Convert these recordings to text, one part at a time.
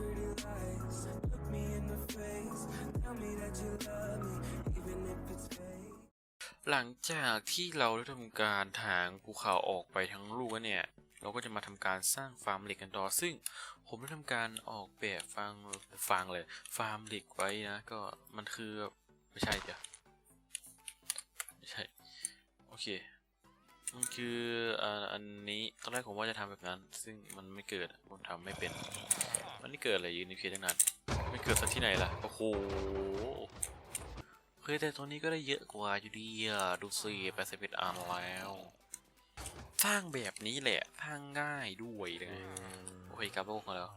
pretty lies. Look me in the face. Tell me that you love me, even if it's fake. หลังจากที่เราได้ทำการถางภูเขาออกไปทั้งลูกแล้วเนี่ย เราก็จะมาทำการสร้างฟาร์มเหล็กกันต่อซึ่งผมได้ทำการออกแบบฟาร์มฟางเลยฟาร์มเหล็กไว้นะ ก็มันคือไม่ใช่เดี๋ยวไม่ใช่ โอเค คืออันนี้ตอนแรกผมว่าจะทำแบบนั้น ซึ่งมันไม่เกิดผมทำไม่เป็นมันไม่เกิดอะไรยืนในเพียงตั้งนานไม่เกิดสักที่ไหนล่ะโอ้โหเฮ้ยแต่ตัวนี้ก็ได้เยอะกว่าอยู่ดีอะดูสิแปดสิบเอ็ดอันแล้ว สร้างแบบนี้แหละสร้างง่ายด้วยเลยโอเคกลับโลกมาแล้ว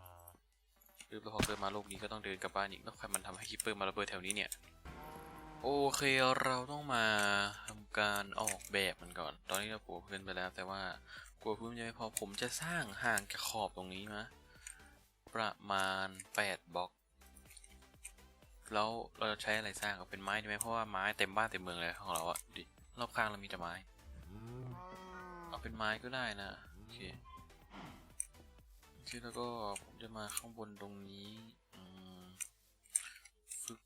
คือพอเกิดมาโลกนี้ก็ต้องเดินกลับบ้านอีกแล้วใครมันทำให้คิปเปอร์มาระเบิดแถวนี้เนี่ย โอเคเราต้องมาทำ การออกแบบมันก่อน ตอนนี้เราปูพื้นไปแล้ว แต่ว่ากลัวพื้นมันจะไม่พอผมจะสร้างห่างจากขอบตรงนี้นะประมาณ 8บล็อก แล้วเราจะใช้อะไรสร้างเอาเป็นไม้ได้ไหมเพราะว่าไม้เต็มบ้านเต็มเมืองเลยของเราอะดิรอบข้างเรามีแต่ไม้เอาเป็นไม้ก็ได้นะโอเคโอเคแล้วก็ผมจะมาข้างบนตรงนี้อืมฟึบ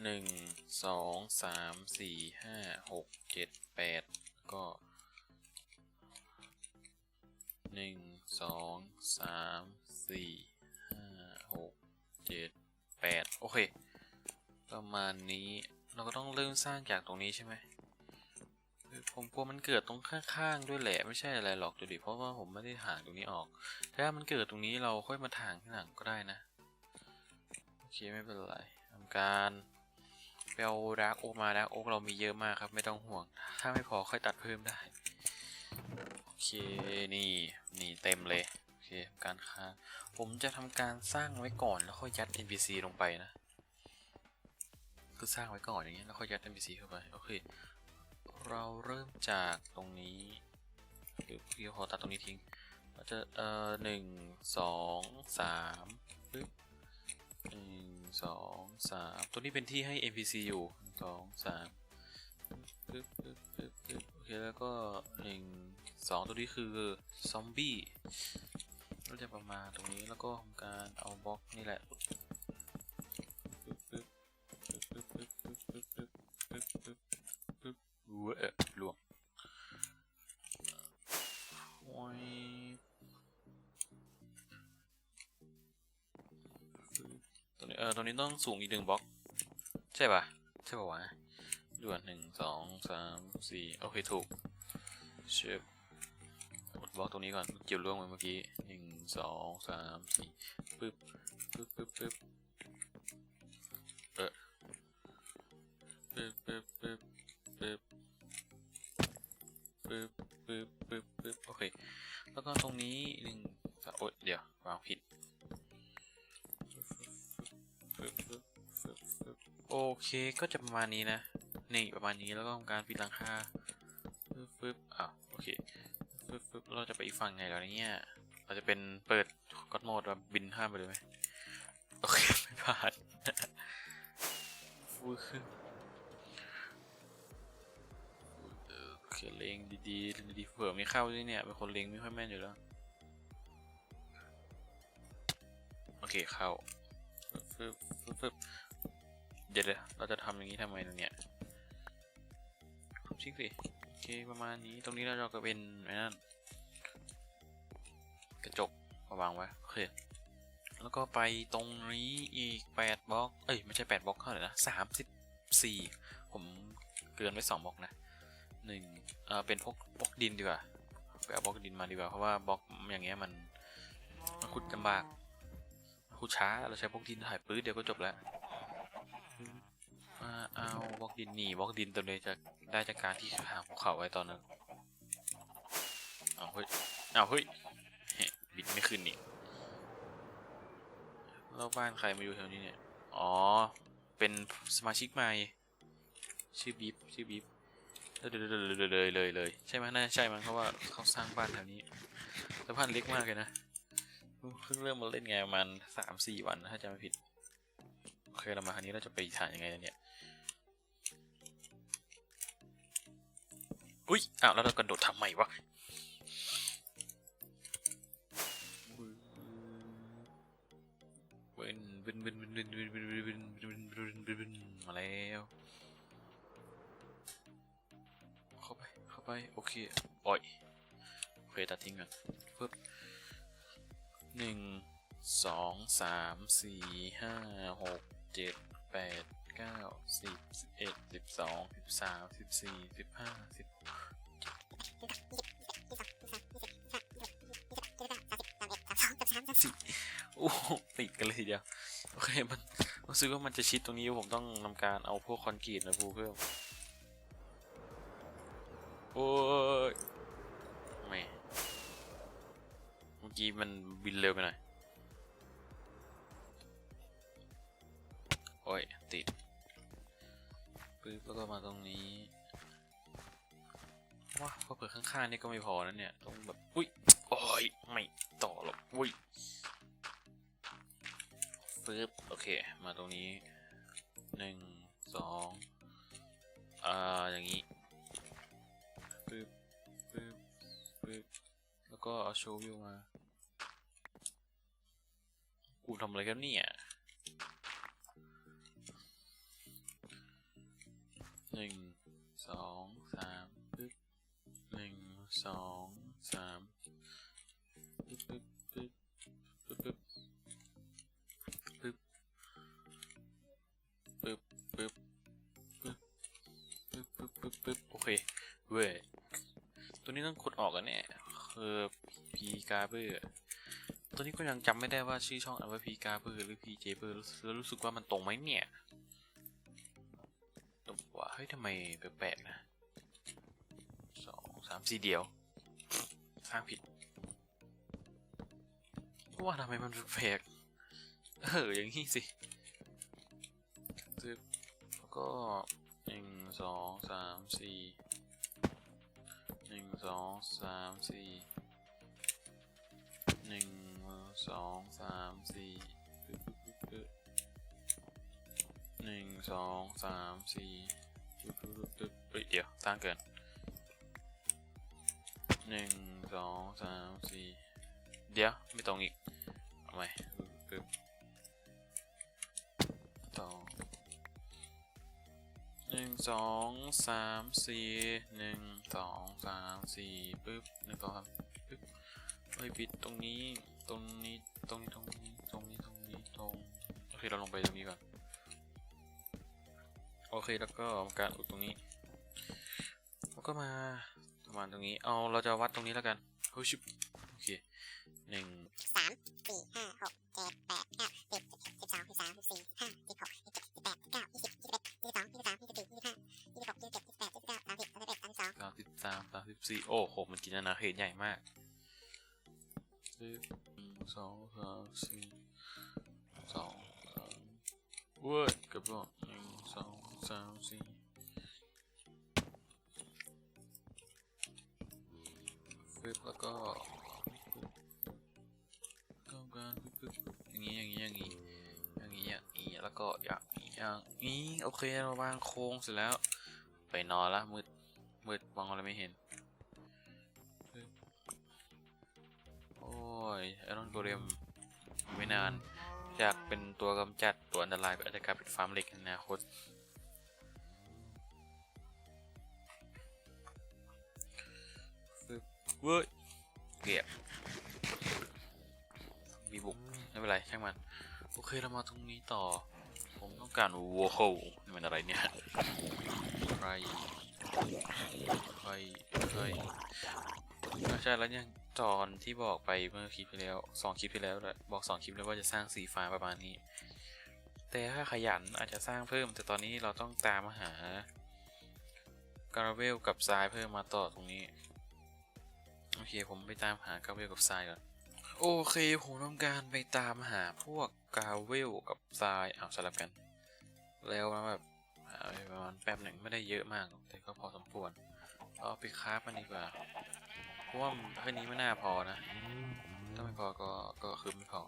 หนึ่งสองสามสี่ห้าหกเจ็ดแปดก็หนึ่งสองสามสี่ห้าหกเจ็ดแปดโอเค ประมาณนี้เราก็ต้องเริ่มสร้างจากตรงนี้ใช่ไหมผมกลัวมันเกิดตรงข้างๆด้วยแหละไม่ใช่อะไรหรอกดูดิเพราะว่าผมไม่ได้ถางตรงนี้ออก ถ้ามันเกิดตรงนี้เราค่อยมาถางที่หลังก็ได้นะ โอเคไม่เป็นไรทำการ ไปเอาดาร์กโอมาดาร์กโอ๊กเรามีเยอะมากครับ ไม่ต้องห่วง ถ้าไม่พอค่อยตัดเพิ่มได้ โอเค นี่ นี่เต็มเลย โอเค การค้าผมจะทำการสร้างไว้ก่อนแล้วค่อยยัด NPC ลงไปนะ คือสร้างไว้ก่อนอย่างเงี้ยแล้วค่อยยัด NPC เข้าไป โอเค เราเริ่มจากตรงนี้เดี๋ยวพี่ขอตัดตรงนี้ทิ้งเราจะเอ่อหนึ่งสองสามปึ๊บหนึ่ง สองสามตัวนี้เป็นที่ให้ NPC อยู่หนึ่งสองสามปึ๊บปึ๊บปึ๊บปึ๊บโอเคแล้วก็หนึ่งสองตัวนี้คือซอมบี้เราจะประมาณตรงนี้แล้วก็ทำการเอาบล็อกนี่แหละ ตรงนี้เออตัวนี้ต้องสูงอีกหนึ่งบล็อก ใช่ป่ะใช่ป่ะวะด่วนหนึ่งสองสามสี่โอเคถูกเชฟกดบล็อกตรงนี้ก่อนเกี่ยวล่วงไปเมื่อกี้หนึ่งสองสามสี่ปึ๊บปึ๊บปึ๊บปึ๊บ ก็จะประมาณนี้นะ นี่ประมาณนี้แล้วก็ทำการปิดหลังคาปึ๊บปึ๊บอ้าวโอเคปึ๊บปึ๊บเราจะไปอีกฝั่งไงแล้วเนี่ย เราจะเป็นเปิดก็อดโหมดแบบบินข้ามไปเลยไหมโอเคไม่พลาดฟูคือโอเคเล็งดีๆดีๆเผื่อไม่เข้าด้วยเนี่ย เป็นคนเล็งไม่ค่อยแม่นอยู่แล้ว โอเคเข้าฟึบฟึบฟึบ เดี๋ยวเดี๋ยเราจะทำอย่างนี้ทำไมเนี่ยชิคสิโอเคประมาณนี้ตรงนี้เราก็เป็นไอ้นั่นกระจกมาวางไว้โอเคแล้วก็ไปตรงนี้อีก8บล็อก เอ้ยไม่ใช่8บล็อกเท่าไหร่นะ34 ผมเกินไว้2บล็อกนะหนึ่งเออเป็นพวกบล็อกดินดีกว่าไปเอาบล็อกดินมาดีกว่าเพราะว่าบล็อกอย่างเงี้ยมันมันขุดลำบากขุดช้าเราใช้บล็อกดินถ่ายปื้ดเดียวก็จบแล้ว ดินหนีบล็อกดินตัวนี้จะได้จากการที่หาภูเขาไว้ตอนนั้นเอาเฮ้ยเอาเฮ้ยเฮ้ยบินไม่ขึ้นนี่แล้วบ้านใครมาอยู่แถวนี้เนี่ย อ๋อ เป็นสมาชิกใหม่ ชื่อบีฟชื่อบีฟเลยเลยเลยเลยเลยใช่ไหมน่าใช่มั้งเพราะว่าเขาสร้างบ้านแถวนี้แต่บ้านเล็กมากเลยนะ เพิ่งเริ่มมาเล่นไงประมาณสามสี่วันถ้าจำไม่ผิด โอเคเรามาครั้นี้เราจะไปถ่ายยังไงเนี่ย อุ้ยอ้าวแล้วเรากระโดดทำไมวะบึนบึนบึนบึนบึนบึนบึนบึนบึนบึนบึนบึนมาแล้วเข้าไปเข้าไปโอเคโอ้ยโอเคตัดทิ้งก่อนปึ๊บหนึ่งสองสามสี่ห้าหกเจ็ดแปด เก้าสิบสิบเอ็ดสิบสองสิบสามสิบสี่สิบห้าสิบสี่โอ้ติดกันเลยทีเดียว โอเค มันรู้สึกว่ามันจะชิดตรงนี้ ผมต้องทำการเอาพวกคอนกรีตมาปูเพิ่ม โอ้ยไม่เมื่อกี้มันบินเร็วไปหน่อย โอ้ย ติด ปึ๊บแล้วก็มาตรงนี้ว้าเพราะเปิดข้างๆนี่ก็ไม่พอนะเนี่ยต้องแบบอุ้ยโอ้ยไม่ต่อหรอกอุ้ยปึ๊บโอเค มาตรงนี้หนึ่งสองอ่าอย่างนี้ปึ๊บปึ๊บปึ๊บแล้วก็เอาโชว์วิวมากูทำอะไรกันเนี่ย กาเบอร์ตัวนี้ก็ยังจำไม่ได้ว่าชื่อช่องอันว่าพีกาเบอร์หรือพีเจเบอร์แล้วรู้สึกว่ามันตรงไหมเนี่ยตรงว่าเฮ้ยทำไมแปลกๆนะสองสามสี่เดียว สร้างผิดว่าทำไมมันแปลกเอออย่างนี้สิตึ๊บแล้วก็หนึ่งสองสามสี่หนึ่งสองสามสี่ หนึ่งสองสามสี่หนึ่งสองสามสี่ปึ๊บปึ๊บปึ๊บเฮ้ยเดี๋ยวตั้งเกินหนึ่งสองสามสี่เดี๋ยว ไม่ตรงอีกเอาใหม่ปึ๊บสองหนึ่งสองสามสี่หนึ่งสองสามสี่ปึ๊บหนึ่งสองสาม ปึ๊บเฮ้ยปิดตรงนี้ ตรงนี้ ตรงนี้ ตรงนี้ ตรงนี้ ตรงนี้ ตรง โอเค เราลงไปตรงนี้ก่อน โอเค แล้วก็การอุดตรงนี้แล้วก็มาประมาณตรงนี้ เอา เราจะวัดตรงนี้แล้วกันเฮ้ชิบโอเคหนึ่งสามสี่ห้าหกเจ็ดแปดเก้าสิบสิบสองสิบสามสิบสี่สิบห้าสิบหกสิบเจ็ดสิบแปดสิบเก้ายี่สิบยี่สิบเอ็ดยี่สิบสองยี่สิบสามยี่สิบสี่ยี่สิบห้ายี่สิบหกยี่สิบเจ็ดยี่สิบแปดยี่สิบเก้าสามสิบสามสิบเอ็ดสามสิบสองสามสิบสามสามสิบสี่โอ้โห มันกินอาณาเขตใหญ่มาก สิบหนึ่งสองสามสี่สองสามเว้ยเกือบอดหนึ่งสองสามสี่ปึ๊บแล้วก็ก็การปึ๊บปึ๊บอย่างนี้อย่างนี้อย่างนี้อย่างนี้อย่างนี้แล้วก็อย่างนี้อย่างนี้โอเคเราวางโครงเสร็จแล้ว ไปนอนละมืดมืดมองอะไรไม่เห็น รอนโกเลมไม่นานอยากเป็นตัวกำจัดตัวอันตรายก็อาจจะกลายเป็นฟาร์มเหล็กในอนาคตปึ๊บเว้ยเกียบมีบุกไม่เป็นไรช่างมัน โอเคเรามาตรงนี้ต่อ ผมต้องการวัวโคนี่มันอะไรเนี่ยใครใครใครไม่ใช่แล้วยัง ตอนที่บอกไปเมื่อคลิปที่แล้วสองคลิปที่แล้วแหละบอกสองคลิปแล้วว่าจะสร้างสีฟ้าประมาณนี้ แต่ถ้าขยันอาจจะสร้างเพิ่ม แต่ตอนนี้เราต้องตามหาการาเวลกับทรายเพิ่มมาต่อตรงนี้ โอเคผมไปตามหากราเวลกับทรายก่อนโอเคผมต้องการไปตามหาพวกกราเวลกับทรายเอาสลับกัน แล้วมาแบบหาประมาณแป๊บหนึ่งไม่ได้เยอะมาก แต่ก็พอสมควรเอาไปคราฟมันดีกว่า พราะว่าเท่านี้ไม่น่าพอนะ ถ้าไม่พอก็ก็คือไม่พอ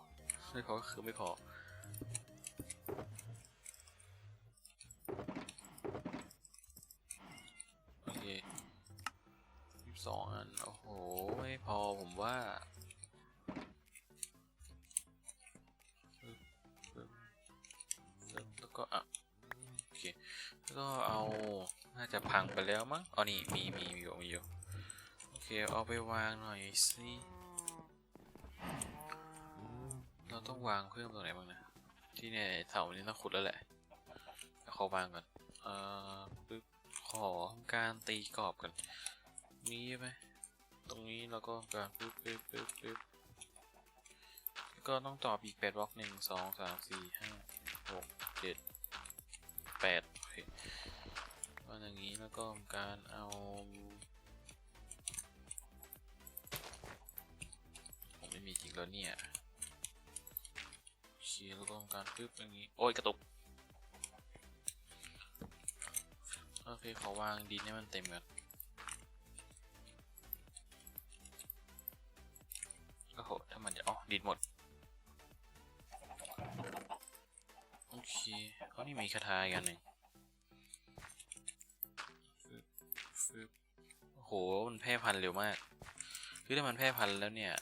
ไม่พอก็คือไม่พอ โอเคยี่สองอัน โอ้โห ไม่พอผมว่าแล้วก็อะโอเคแล้วก็เอา น่าจะพังไปแล้วมั้งอ๋อนี่มีมีมีอยู่มีอยู่ เค เอาไปวางหน่อยสิเราต้องวางเพิ่มตรงไหนบ้างนะ ที่เนี่ยเสานี้ต้องขุดแล้วแหละขอวางก่อนเอ่อปึ๊บขอทำการตีกรอบก่อนนี้ใช่ไหมตรงนี้เราก็การปึ๊บปึ๊บปึ๊บปึ๊บก็ต้องต่ออีกแปดบล็อกหนึ่งสองสามสี่ห้าหกเจ็ดแปดโอเคก็อย่างนี้แล้วก็การเอา แล้วเนี่ยเคแล้วก็การปึ๊บอย่างนี้ โอ้ยกระตุก โอเคขอวางดินให้มันเต็มก่อนโอ้โห ถ้ามันจะอ๋อดินหมด โอเคเขานี่มีคาถาอีกอันหนึ่งโอ้โห มันแพร่พันธุ์เร็วมาก คือถ้ามันแพร่พันธุ์แล้วเนี่ย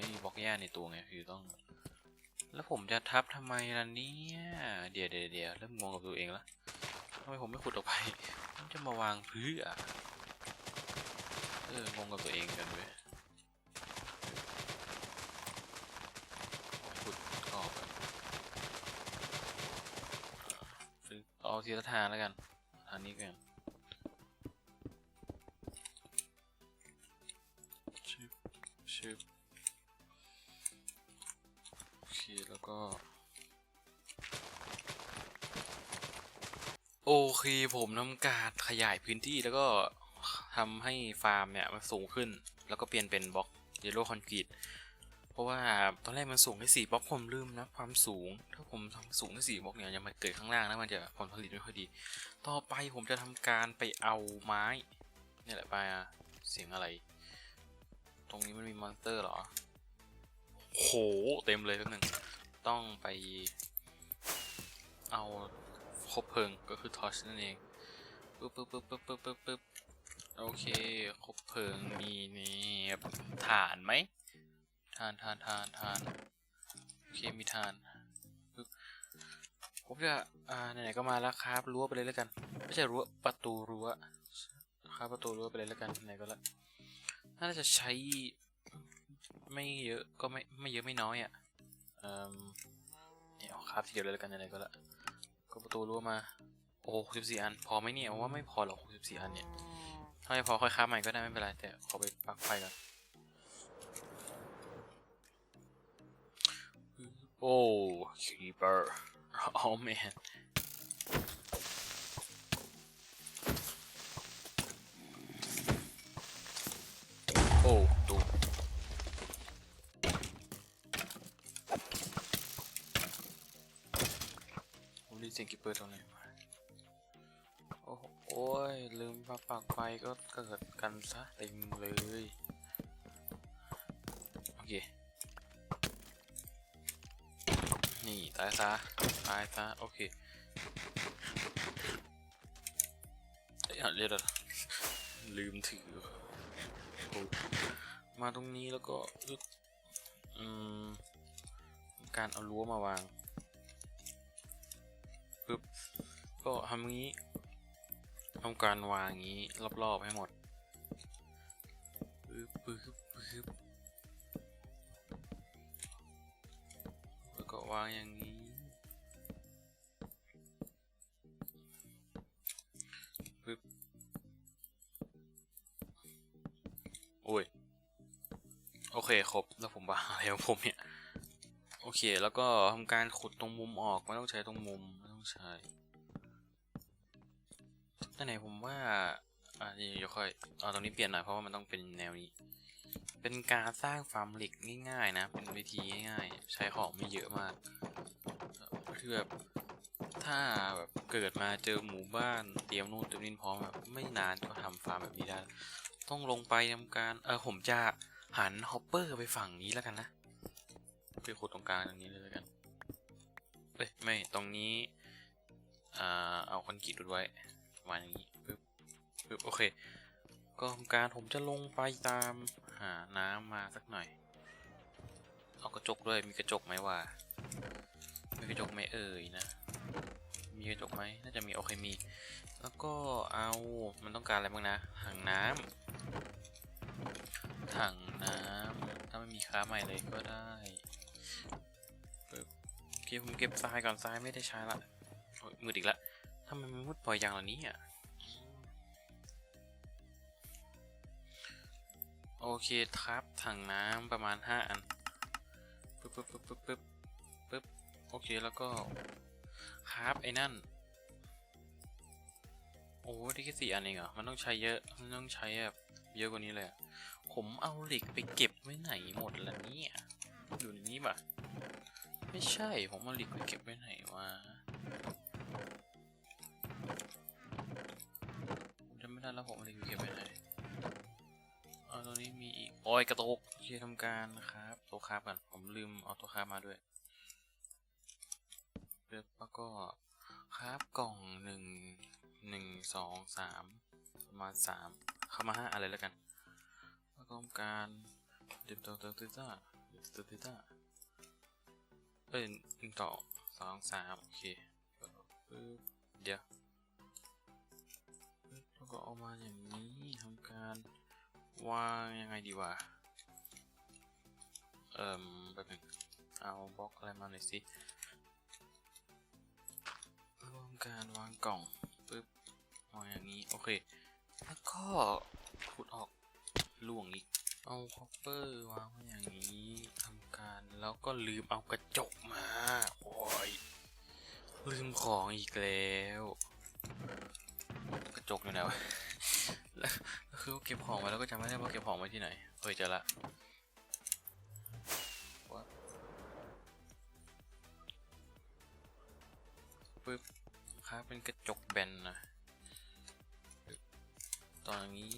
ไม่มีบล็อกหญ้าในตัวไงคือต้อง แล้วผมจะทับทำไมล่ะเนี่ยเดี๋ยวเดี๋ยวเดี๋ยวเริ่มงงกับตัวเองแล้วทำไมผมไม่ขุดออกไปผมจะมาวางเพื่อเอองงกับตัวเองกันเว้ยขุดกรอบก่อนซึ่งเอาทีละทางแล้วกันทางนี้กัน ผมทำการขยายพื้นที่แล้วก็ทำให้ฟาร์มเนี่ยมันสูงขึ้น แล้วก็เปลี่ยนเป็นบล็อกเยลโล่คอนกรีตเพราะว่าตอนแรกมันสูงแค่สี่บล็อกผมลืมนะความสูง ถ้าผมทำสูงแค่สี่บล็อกเนี่ยยังมาเกิดข้างล่างนะมันจะผลผลิตไม่ค่อยดี ต่อไปผมจะทำการไปเอาไม้นี่แหละไปอะเสียงอะไร ตรงนี้มันมีมอนสเตอร์เหรอโหเต็มเลยแป๊บหนึงต้องไปเอาคบเพลิงก็คือทอชนั่นเอง ปึ๊บปึ๊บปึ๊บปึ๊บปึ๊บปึ๊บปึ๊บโอเคคบเพลิงมีนี่ฐานไหมทานทานทานทานโอเคมีทานปึ๊บผมจะอ่าไหนๆก็มาแล้วครับรั้วไปเลยแล้วกัน ไม่ใช่รั้วประตูรั้วครับประตูรั้วไปเลยแล้วกันไหนก็แล้วน่าจะใช้ไม่เยอะก็ไม่ไม่เยอะไม่น้อยอะเอ่อเนี่ยครับทีเดียวเลยแล้วกันไหนก็แล้วก็ประตูรั้วมา โอ้สิบสี่อัน พอไหมเนี่ยผมว่าไม่พอหรอกสิบสี่อันเนี่ย ถ้าไม่พอค่อยค้าใหม่ก็ได้ไม่เป็นไรแต่ขอไปปลั๊กไฟก่อน โอ้ creeper oh man โอ้ดูผมได้ยินเสียงกิปเปอร์ตรงไหนวะโอ้โอ้ย ลืมปลั๊กปลักไฟก็เกิดกันซะเต็มเลย โอเค นี่ตายซะ ตายซะ โอเคเอ้ยอะเรียกอะไรลืมถือ มาตรงนี้แล้วก็อืม การเอารั้วมาวางปึ๊บก็ทำงี้ ทำการวางอย่างนี้รอบๆให้หมดปึ๊บปึ๊บปึ๊บแล้วก็วางอย่างนี้ปึ๊บโอ้ย โอเคครบ แล้วผมวางอะไรของผมเนี่ย โอเค แล้วก็ทำการขุดตรงมุมออก ไม่ต้องใช้ตรงมุม ไม่ต้องใช้ ตั้งไหนผมว่าอะเดี๋ยวค่อยเอาตรงนี้เปลี่ยนหน่อยเพราะว่ามันต้องเป็นแนวนี้ เป็นการสร้างฟาร์มเหล็กง่ายๆนะ เป็นวิธีง่ายๆ ใช้ของไม่เยอะมากคือแบบถ้าแบบเกิดมาเจอหมู่บ้านเตรียมนู่นเตรียมนี่พร้อมแบบไม่นานก็ทำฟาร์มแบบนี้ได้ ต้องลงไปทำการเออผมจะหันฮอปเปอร์ไปฝั่งนี้แล้วกันนะไปขุดตรงกลางตรงนี้เลยแล้วกันเอ้ยไม่ตรงนี้อ่าเอาคอนกรีตดูไว้ ประมาณนี้ปึ๊บปึ๊บโอเคก็ทำการผมจะลงไปตามหาน้ำมาสักหน่อย เอากระจกด้วยมีกระจกไหมวะมีกระจกไหมเอ่ยนะ มีกระจกไหมน่าจะมีโอเคมี แล้วก็เอามันต้องการอะไรบ้างนะถังน้ำถังน้ำถ้าไม่มีค้าใหม่เลยก็ได้ปึ๊บโอเคผมเก็บทรายก่อนทรายไม่ได้ใช้ละโอ้ยมืดอีกละ ทำไมมันมืดปล่อยอย่างเหล่านี้อะโอเคครับถังน้ำประมาณ 5 อันปึ๊บปึ๊บปึ๊บปึ๊บปึ๊บปึ๊บโอเคแล้วก็ครับไอ้นั่น โอ้ได้แค่สี่อันเองเหรอ มันต้องใช้เยอะ มันต้องใช้แบบเยอะกว่านี้เลย ผมเอาเหล็กไปเก็บไว้ไหนหมดละเนี่ยอยู่ในนี้ปะไม่ใช่ผมเอาเหล็กไปเก็บไว้ไหนวะ แล้วผมเอาเหล็กไปเก็บไว้ไหนเอาตรงนี้มีอีก โอ้ยกระตุกโอเคทำการนะครับตัวคาบกันผมลืมเอาตัวคาบมาด้วยแล้วก็คาบกล่องหนึ่งหนึ่งสองสามประมาณสามเข้ามาห้าอะไรแล้วกันแล้วก็การเดิมตัวตัวตัวต้าตัวตัวต้าเอ้ยหนึ่งต่อสองสามโอเคเดี๋ยว ก็เอามาอย่างนี้ทำการวางยังไงดีวะ เอ่มแบบนึงเอาบล็อกอะไรมาหน่อยสิรวมการวางกล่องปึ๊บวางอย่างนี้โอเค แล้วก็ขุดออกล่วงอีกเอาคอปเปอร์วางไว้อย่างนี้ทำการแล้วก็ลืมเอากระจกมาโอ้ยลืมของอีกแล้ว กระจกอยู่ไหนวะแล้วแล้วคือเก็บของไว้แล้วก็จำไม่ได้ว่าเก็บของไว้ที่ไหนเฮ้ยเจอละ What? ปึ๊บครับเป็นกระจกแบนนะตอนอย่างนี้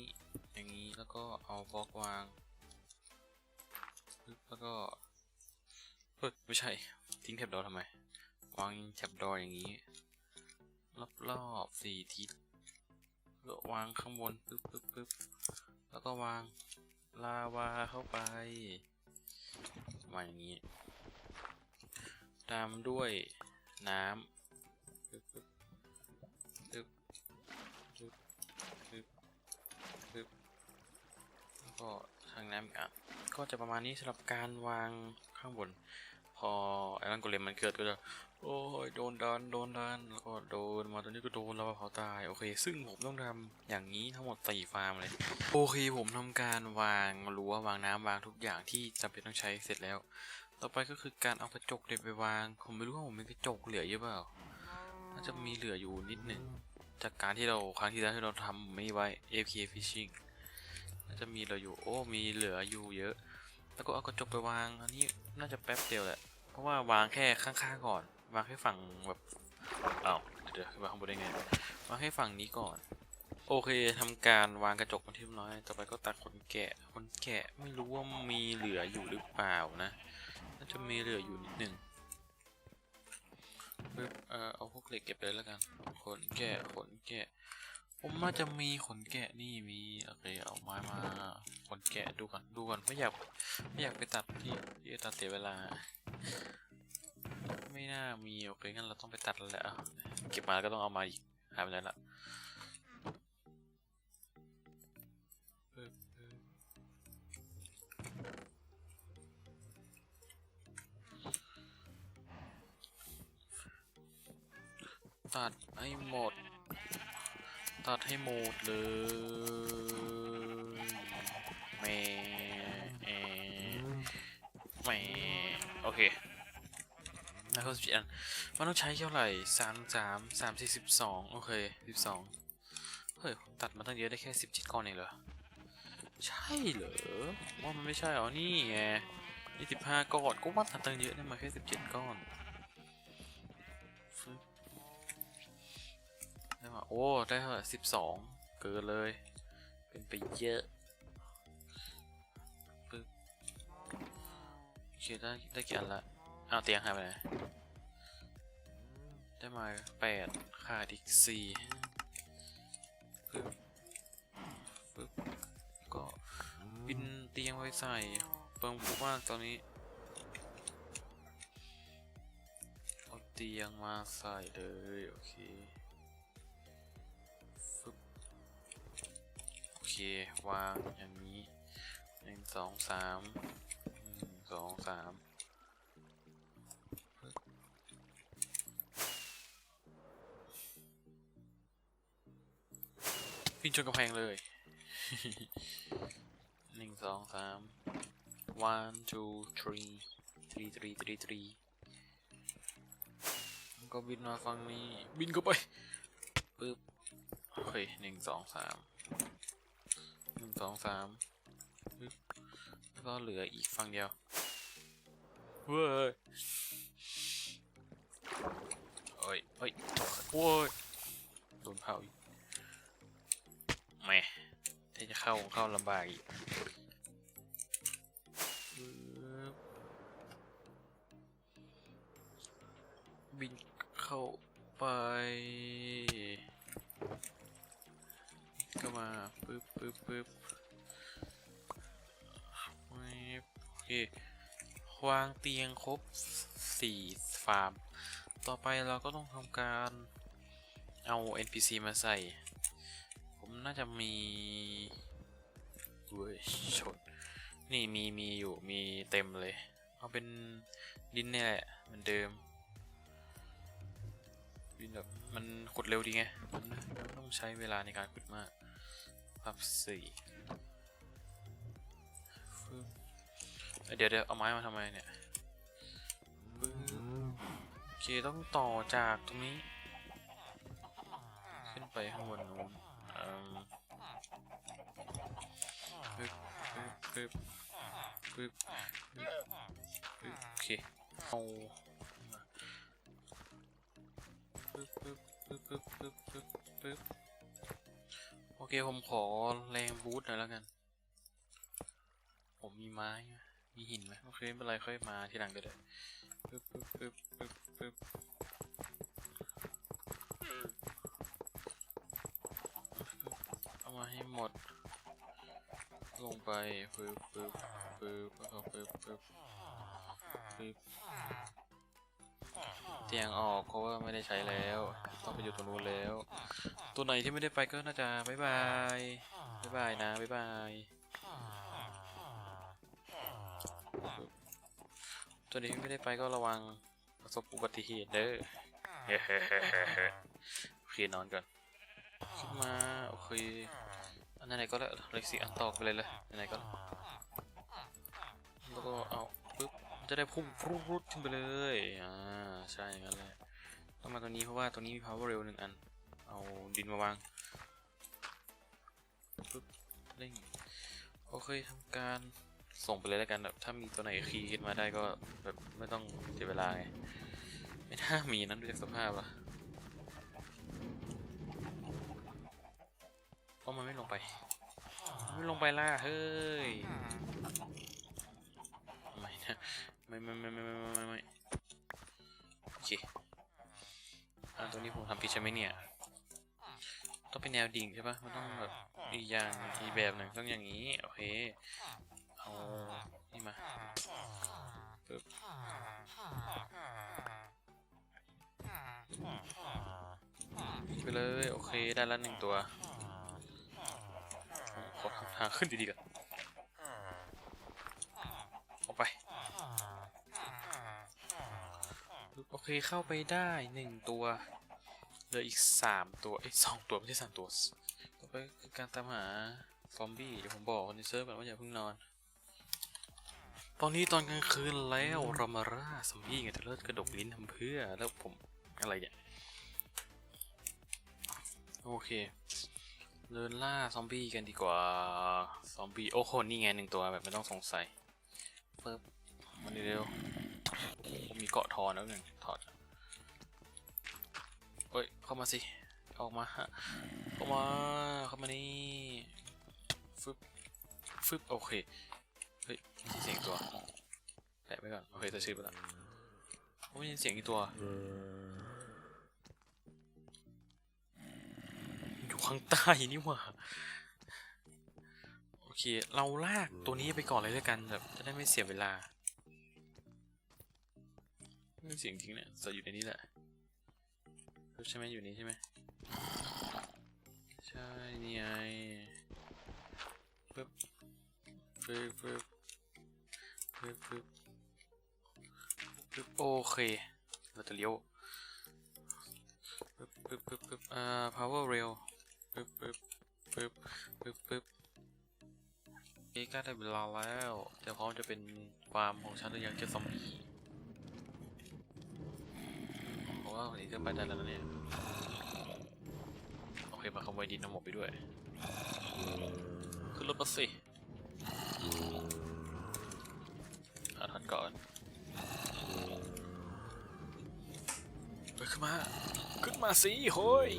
อย่างนี้แล้วก็เอาบล็อกวางปึ๊บแล้วก็เฮ้ยไม่ใช่ทิ้งแท็บดอทำไมวางแท็บดออย่างนี้รอบรอบๆสี่ทิศ แล้วางข้างบนปึ๊บปึ๊บปึ๊บแล้วก็วางลาวาเข้าไปมาอย่างนี้ ตามด้วยน้ำปึ๊บปึ๊บปึ๊บปึ๊บปึ๊บปึ๊บแล้วก็ทางน้ำอะก็จะประมาณนี้สำหรับการวางข้างบน อไอรอนโกเลมมันเกิดก็จะโอ้ยโดนดันโดนดันแล้วก็โดนมาตอนนี้ก็โดนแล้วเผาตายโอเค ซึ่งผมต้องทำอย่างนี้ทั้งหมดสี่ฟาร์มเลยโอเคผมทำการวางรั้ววางน้ำวางทุกอย่างที่จำเป็นต้องใช้เสร็จแล้ว ต่อไปก็คือการเอากระจกเนี่ยไปวาง ผมไม่รู้ว่าผมมีกระจกเหลือเยอะเปล่าน่าจะมีเหลืออยู่นิดหนึ่งจากการที่เราครั้งที่แล้วที่เราทำไม่ไว้ APK Fishing น่าจะมีเหลืออยู่โอ้มีเหลืออยู่เยอะ แล้วก็เอากระจกไปวางอันนี้น่าจะแป๊บเดียวแหละ เพราะว่าวางแค่ข้างๆก่อน วางแค่ฝั่งแบบอ้าวเดี๋ยววางข้างบนได้ไง วางแค่ฝั่งนี้ก่อน โอเคทำการวางกระจกมาที่เรียบร้อย ต่อไปก็ตัดขนแกะขนแกะไม่รู้ว่ามีเหลืออยู่หรือเปล่านะน่าจะมีเหลืออยู่นิดหนึ่งเออเอาพวกเหล็กเก็บไปเลยแล้วกัน ขนแกะขนแกะ ผมน่าจะมีขนแกะนี่มีโอเคเอาไม้มาขนแกะดูก่อนดูก่อนไม่อยากไม่อยากไปตัดที่ที่ตัดเสียเวลา ไม่น่ามีโอเคงั้นเราต้องไปตัดแล้วเก็บมาแล้วก็ต้องเอามาอีกหายไปไหนละปึ๊บปึ๊บตัดให้หมด ตัดให้หมดเลยแม่แม่ โอเคแล้วก็สิบอันมันต้องใช้เท่าไหร่สามสามสามสี่สิบสองโอเคสิบสองเฮ้ยผมตัดมาตั้งเยอะได้แค่สิบเจ็ดก้อนเองเหรอ ใช่เหรอ ว่ามันไม่ใช่เหรอ นี่ไงนี่สิบห้าก้อนก็ว่าตัดตั้งเยอะได้มาแค่สิบเจ็ดก้อนฟึ๊บได้มาโอ้ ได้เท่าไหร่สิบสองเกินเลย เป็นไปเยอะ โอเคได้ได้กี่อันละเอาเตียงหายไปไหนได้มาแปดขาดอีกสี่ปึ๊บปึ๊บก็บินเตียงไว้ใส่เปิงผมว่าตอนนี้เอาเตียงมาใส่เลยโอเคฟึบโอเควางอย่างนี้หนึ่งสองสามหนึ่ง สองสามพินชนกำแพงเลยหนึ่งสองสาม one two three three three three three ก็บินมาฝั่งนี้ บินเข้าไปปึ๊บโอเคหนึ่งสองสามหนึ่งสองสามแล้วก็เหลืออีกฝั่งเดียว เว้ยโอ้ยโอ้ยโว้ยโดนเผาอีกแม่ที่จะเข้าเข้าลำบากอีกบบินเข้าไปก็มาปึ๊บปึ๊บปึ๊บไม่โอเค วางเตียงครบสี่ฟาร์ม ต่อไปเราก็ต้องทำการเอา NPC มาใส่ ผมน่าจะมีเว้ยชน นี่มีมีอยู่มีเต็มเลย เอาเป็นดินเนี่ยแหละเหมือนเดิมดินแบบมันขุดเร็วดีไง มันต้องใช้เวลาในการขุดมากปรับสี่ เดี๋ยวเดี๋ยวเอาไม้มาทำไมเนี่ยโอเคต้องต่อจากตรงนี้ ขึ้นไปข้างบนนู้นปึ๊บปึ๊บปึ๊บปึ๊บโอเคเอาปึ๊บปึ๊บปึ๊บปึ๊บปึ๊บปึ๊บปึ๊บโอเคผมขอแรงบูทหน่อยแล้วกัน ผมมีไม้ มีหินไหมโอเคไม่เป็นไรค่อยมาทีหลังก็ได้ปึ๊บปึ๊บปึ๊บปึ๊บปึ๊บเอามาให้หมด ลงไปปึ๊บปึ๊บปึ๊บแล้วก็ปึ๊บปึ๊บปึ๊บเตียงออกเพราะว่าไม่ได้ใช้แล้ว ต้องไปอยู่ตรงนู้นแล้ว ตัวไหนที่ไม่ได้ไปก็น่าจะบายบายบายบายนะบายบาย ตัวนที่ไม่ได้ไปก็ระวังประสบอุบัติเหตุเด้อโอเคนอนก่อนขึ้นมา โอเค อันไหนก็แล้วเล็กซี่อันตอกไปเลยเลยไหนก็แล้วแล้วก็เอาปึ๊บจะได้พุ่งรุดรุดขึ้นไปเลย อ่า ใช่งั้นเลยต้องมาตัวนี้เพราะว่าตัวนี้มี power rail หนึ่งอัน เอาดินมาวางปึ๊บเร่งโอเคทำการ ส่งไปเลยแล้วกันแบบถ้ามีตัวไหนคีย์ขึ้นมาได้ก็แบบไม่ต้องเสียเวลาไง ไม่น่ามีนั้นดูจากสภาพอะเพราะมันไม่ลงไป ไม่ลงไปล่ะ เฮ้ย ไม่นะไม่ไม่ไม่ไม่ไม่ไม่โอเคอันตัวนี้ผมทำผิดใช่ไหมเนี่ย ต้องเป็นแนวดิ่งใช่ปะมันต้องแบบอีกอย่างอีแบบหนึ่งต้องอย่างนี้ โอเค เอานี่มาปึ๊บไปเลย โอเค ได้แล้วหนึ่งตัวขอทางขึ้นดีๆก่อนออกไป โอเคเข้าไปได้หนึ่งตัวเหลืออีกสามตัวเอ้ยสองตัว ไม่ใช่สามตัว ต่อไปคือการตามหา ซอมบี้ เดี๋ยวผมบอกคนในเซิร์ฟก่อนว่าอย่าเพิ่งนอน ตอนนี้ตอนกลางคืนแล้วรามาล่าซอมบี้ไงแต่เลิศกระดกลิ้นทำเพื่อแล้วผมอะไรเนี่ยโอเคเดินล่าซอมบี้กันดีกว่าซอมบี้โอ้โหนี่ไงหนึ่งตัวแบบไม่ต้องสงสัยเพิ่มมาเร็วๆผมมีเกาะทอนแล้วหนึ่งถอดเฮ้ยเข้ามาสิออกมาฮะเข้ามาเข้ามานี่ฟึบฟึบโอเค ยมีเสียงตัวแปะไว้ก่อนโอเคจะชื่อไปล้วโอ้ยมีเสียงอีกตัวอยู่ข้างใต้นี่หว่าโอเคเราลากตัวนี้ไปก่อนเลยแล้วยกันแบบจะได้ไม่เสียเวลาเนี่เสียงจริงเนี่ยจะอยู่ในนี้แหละใช่ไหมอยู่นี่ใช่ไหมใช่นี่ไงปึ๊บปึ๊บปึ๊บ ปึ๊บปึ๊บปึ๊บโอเค เราจะเลี้ยวปึ๊บปึ๊บปึ๊บปึ๊บอ่า power rail ปึ๊บปึ๊บปึ๊บปึ๊บปึ๊บนี่ก็ได้เวลาแล้วเดี๋ยวพร้อมจะเป็นฟาร์มของฉันหรือยังจะซอมบี้เพราะว่าวันนี้จะไปได้แล้วนะเนี่ยโอเคมาขโมยดินน้ำหมกไปด้วย ขึ้นรถบัสสิหาทัน ก่อนเฮ้ยขึ้นมา ขึ้นมาสิโฮ้ย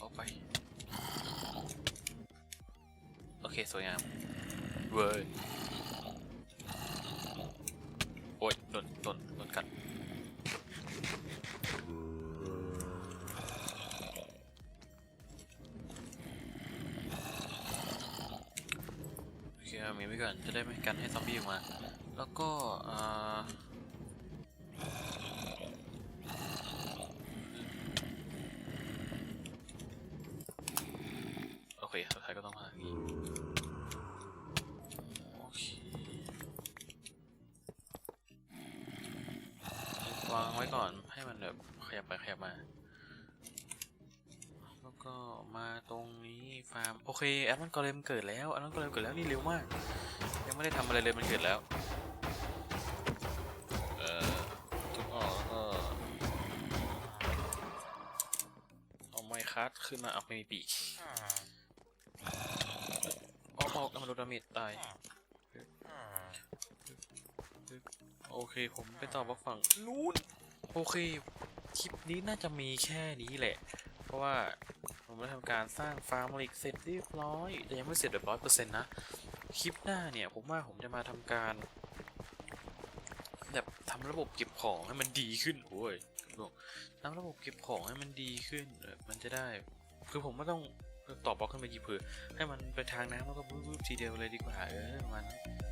ออกไป โอเค สวยงาม เว้ย กันให้ซอมบี้ออกมา แล้วก็อ่าโอเคสุดท้ายก็ต้องมาอย่างนี้โอเควางไว้ก่อนให้มันแบบขยับไปขยับมา มาตรงนี้ฟาร์มโอเคแอดมันกอเลมเกิดแล้วแอดมันกอเลมเกิดแล้วนี่เร็วมาก ยังไม่ได้ทำอะไรเลยมันเกิดแล้วเออทุกออกแล้วก็เอาไม้คัดขึ้นมาเอาไม่มีปีกออกออกมันโดนดาเมจตายโอเคผมไปต่อมาฝั่งนู้นโอเคคลิปนี้น่าจะมีแค่นี้แหละ เพราะว่า ผมได้ทำการสร้างฟาร์มลิกเสร็จเรียบร้อยแต่ยังไม่เสร็จแบบร้อยเปอร์เซ็นต์นะ คลิปหน้าเนี่ยผมว่าผมจะมาทำการ แบบทำระบบเก็บของให้มันดีขึ้นโอ้ยบอกทำระบบเก็บของให้มันดีขึ้น มันจะได้ คือผมไม่ต้องต่อบล็อกขึ้นไปยิบเผื่อให้มันไปทางน้ำแล้วก็ปุ๊บๆทีเดียวเลยดีกว่าเออประมาณนั้น